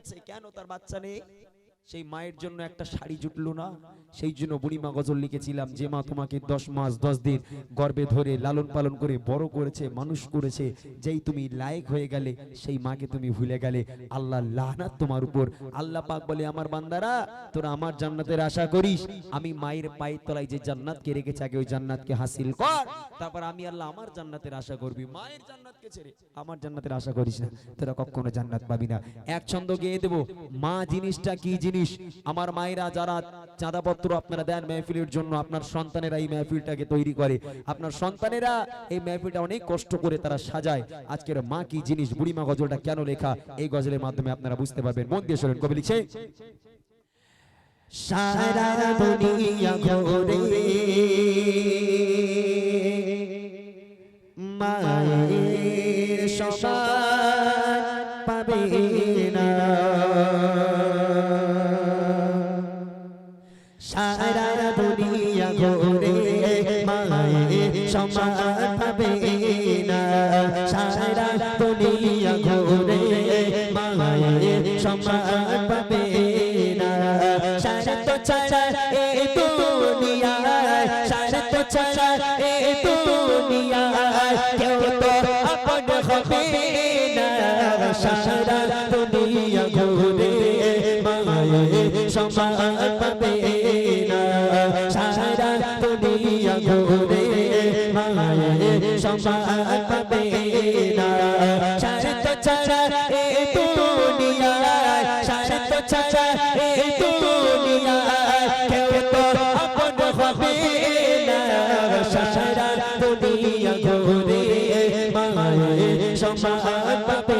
আছে কেন তার বাচ্চা নেই? সেই মায়ের জন্য একটা শাড়ি জুটলো না। সেই জন্য বুড়িমা গজল লিখেছিলাম, যে মা তোমাকে দশ মাস, দশ দিন গর্বে ধরে লালন পালন করে বড় করেছে, মানুষ করেছে, যেই তুমি লায়ক হয়ে গেলে, সেই মাকে তুমি ভুলে গেলে। আল্লাহ লাহনাত তোমার উপর। আল্লাহ পাক বলে, আমার বান্দারা, তোরা আমার জান্নাতের আশা করিস। আমি মায়ের পায়ের তলায় যে জান্নাতকে রেখেছে, আগে ওই জান্নাতকে হাসিল কর। তারপর আমি আল্লাহ আমার জান্নাতের আশা করবি। মায়ের জান্নাতকে ছেড়ে আমার জান্নাতের আশা করিস না। তোরা কখনো জান্নাত পাবি না। এক ছন্দ গেয়ে দেবো, মা জিনিসটা কি জিনিস আমার মায়েরা যারা চাঁদাপত্র আপনারা দেন মেহফিলের জন্য, আপনার সন্তানেরা এই মেহফিলটাকে তৈরি করে। আপনার সন্তানেরা এই মেহফিলটা অনেক কষ্ট করে তারা সাজায়। আজকের মা কি জিনিস? বুড়িমা গজলটা কেন লেখা? এই গজলের মাধ্যমে আপনারা বুঝতে পারবেন। মন দিয়ে শোনেন, কবি লিখছে মায়ের সমান পাবে না। সমান পাবে না সারা তো ছাড়া এ দুনিয়ায় সারা তো ছাড়া এ দুনিয়ায় কেউ তো আপন হবে না সারা দুনিয়া ঘুরে মায়ের সমান পাবে না সারা দুনিয়া ঘুরে মায়ের সমান পাবে না সারা তো ছাড়া এ ছাড়া এ দুনিয়ায় কেউ তো আপন হবে না। সারা দুনিয়া ঘুরে মায়ের সমান পাবে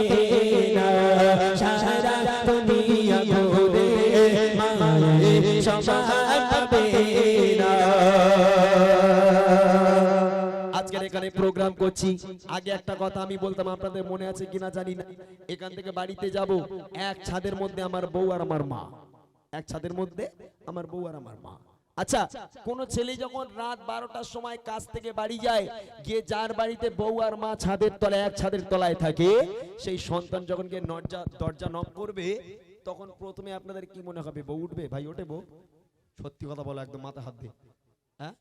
করছি। আগে একটা কথা আমি বলতাম, আপনাদের মনে আছে কিনা জানি না। এখান থেকে বাড়িতে যাব, এক ছাদের মধ্যে আমার বউ আর আমার মা। এক ছাদের মধ্যে আমার বউ আর আমার মা। আচ্ছা কোন ছেলে যখন রাত বারোটার সময় কাজ থেকে বাড়ি যায়, গিয়ে যার বাড়িতে বউ আর মা ছাদের তলায়, এক ছাদের তলায় থাকে, সেই সন্তান যখন গিয়ে দরজা দরজা নক করবে, তখন প্রথমে আপনাদের কি মনে হবে? বউ উঠবে? ভাই, ওঠে বউ? সত্যি কথা বলো, একদম মাথা হাত দিয়ে। হ্যাঁ?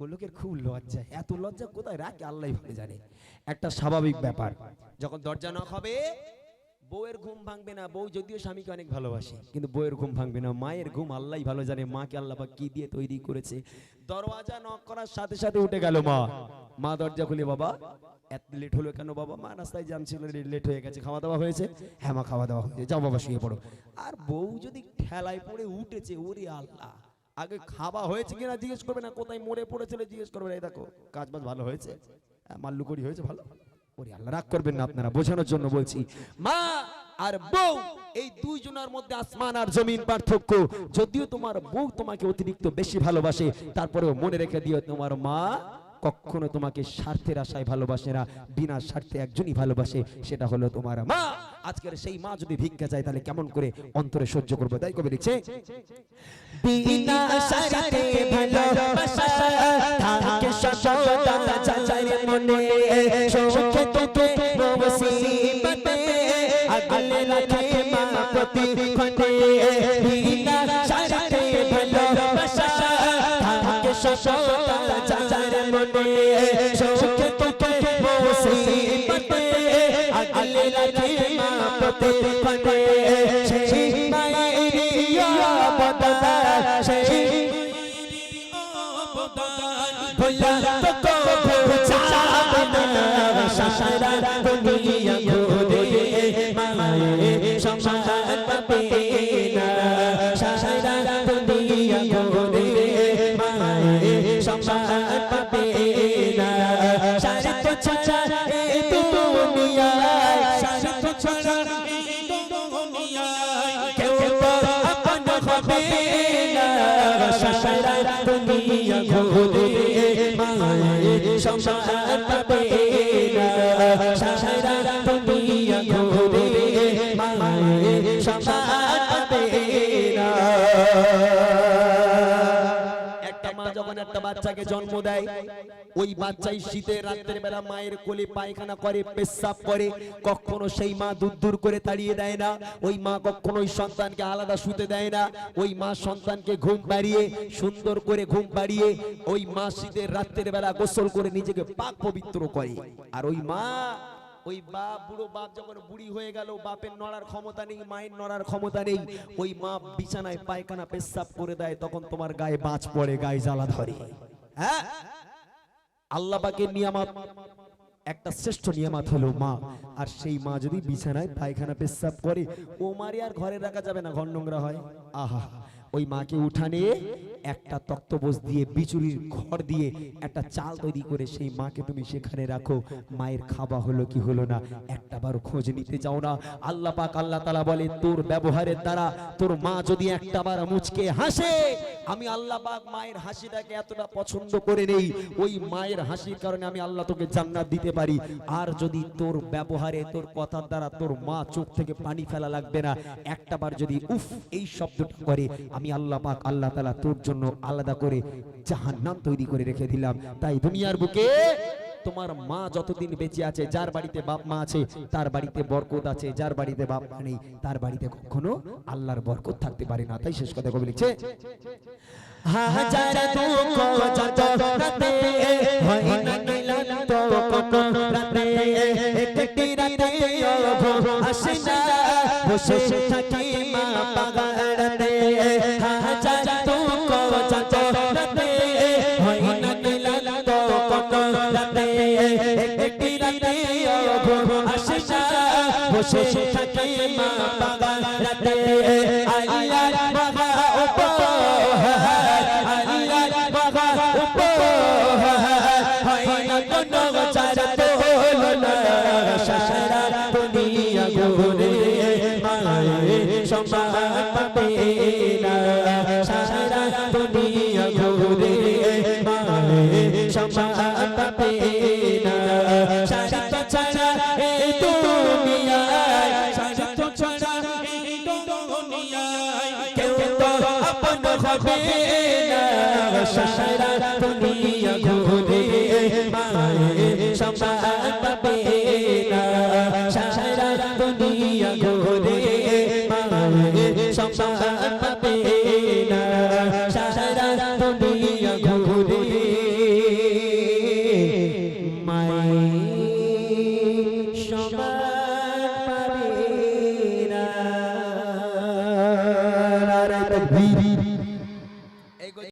ও খুব লজ্জা, এত লজ্জা কোথায়? রাখে আল্লাহ ভালো জানে। একটা স্বাভাবিক ব্যাপার, যখন দরজা নক হবে, বউয়ের ঘুম ভাঙবে না। বউ যদিও স্বামীকে অনেক ভালোবাসে, কিন্তু বউয়ের ঘুম ভাঙবে না। মায়ের ঘুম আল্লাহ ভালো জানে, মাকে আল্লাহ কি দিয়ে তৈরি করেছে। দরওয়াজা নক করার সাথে সাথে উঠে গেল মা। মা দরজা খুলে, বাবা, এত লেট হলো কেন বাবা? মা রাস্তায় জ্যাম ছিল লেট হয়ে গেছে, খাওয়া দাওয়া হয়েছে? হ্যাঁ মা, খাওয়া দাওয়া হয়েছে, যাও বাবা, শুয়ে পড়ো। আর বউ যদি ঠেলায় পড়ে উঠেছে, ওরে আল্লাহ! আগে খাওয়া হয়েছে কিনা জিজ্ঞেস করবে না, কোথায় মরে পড়েছিল জিজ্ঞেস করবে এই দেখো কাজ বাজ ভালো হয়েছে? মাল্লুকরি হয়েছে ভালো? ওরে আল্লাহ, রাগ করবেন না আপনারা, বোঝানোর জন্য বলছি। মা আর বউ, এই দুইজনের মধ্যে আসমান আর জমিন পার্থক্য। যদিও তোমার বউ তোমাকে অতিরিক্ত বেশি ভালোবাসে, তারপরেও মনে রেখে দিও তোমার মা কখনো তোমাকে স্বার্থের আশায় ভালোবাসে না, বিনা স্বার্থে একজনই ভালোবাসে, সেটা হলো তোমার মা। আজকের সেই মা যদি ভিক্ষা চায়, তাহলে কেমন করে অন্তরে সহ্য করবে? তাই কবি লিখছে, বিনা সারিতে ভালোবাসা থাকে সদা চাচারে মনে। সুখে তোকে মুসিবতে আগলে রাখে মা প্রতি ক্ষণে মনে সুখে তোকে মুসিবতে আগলে রাখে মা প্রতি ছাড়া এই দুনিয়ায় সারা ছাড়া এই দুনিয়ায়। কেউ তো আপন হবে না। সারা দুনিয়া ঘুরে মায়ের সমান পাবে। বাচ্চাকে জন্ম দেয়। ওই বাচ্চাই শীতের রাত্রের বেলা মায়ের কোলে পায়খানা করে, পেশাব করে। কখনো সেই মা দূর দূর করে তাড়িয়ে দেয় না। ওই মা কখনো ওই সন্তানকে আলাদা শুতে দেয় না। ওই মা সন্তানকে ঘুম বাড়িয়ে সুন্দর করে ঘুম বাড়িয়ে ওই মা শীতের রাত্রের বেলা গোসল করে নিজেকে পাক পবিত্র করে। আর ওই মা ওই বাপ বুড়ো বাপ যখন বুড়ি হয়ে গেল, বাপের নড়ার ক্ষমতা নেই, মায়ের নড়ার ক্ষমতা নেই, ওই মা বিছানায় পায়খানা পেশাব করে দেয়, তখন তোমার গায়ে বাজ পড়ে, গায়ে জ্বালা ধরে। হ্যাঁ? আল্লাহ পাকের নিয়ামত, একটা শ্রেষ্ঠ নিয়ামত হলো মা। আর সেই মা যদি বিছানায় পায়খানা পেশাব করে, ও মারে আর ঘরে রাখা যাবে না, ঘর নোংরা হয়। আহা, ওই মাকে উঠানে একটা তক্তবোজ দিয়ে, বিচুরির ঘর দিয়ে একটা চাল তৈরি করে সেই মাকে তুমি সেখানে রাখো। মায়ের খাওয়া হলো কি হলো না একটা বার খোঁজ নিতে যাও না। আল্লাহ পাক, আল্লাহ তালা বলে, তোর ব্যবহারের দ্বারা তোর মা যদি একটা বার মুচকে হাসে, আমি আল্লাহ পাক মায়ের হাসিটাকে এতটা পছন্দ করে নেই। ওই মায়ের হাসির কারণে আমি আল্লাহ তোকে জান্নাত দিতে পারি। আর যদি তোর ব্যবহারে, তোর কথার দ্বারা তোর মা চোখ থেকে পানি ফেলা লাগবে না একটা বার যদি উফ, এই শব্দটা করে, আমি আল্লাহ পাক, আল্লাহ তালা তোর জন্য আলাদা করে জাহান্নাম তৈরি করে রেখে দিলাম। তাই দুনিয়ার বুকে তোমার মা যতদিন বেঁচে আছে, যার বাড়িতে বাপ মা আছে, তার বাড়িতে বরকত আছে, যার বাড়িতে বাপ মা নেই, তার বাড়িতে কখনো আল্লাহর বরকত থাকতে পারে না। তাই শেষ কথা কবি লিখছে, হাজার দুঃখ বসে থাকি মা বাবা আল্লাহ সারা দুনিয়া ঘুরে মায়ে সমান পাবে না সারা দুনিয়া ঘুরে মায়ে সমান পাবে না সারা দুনিয়া ঘুরে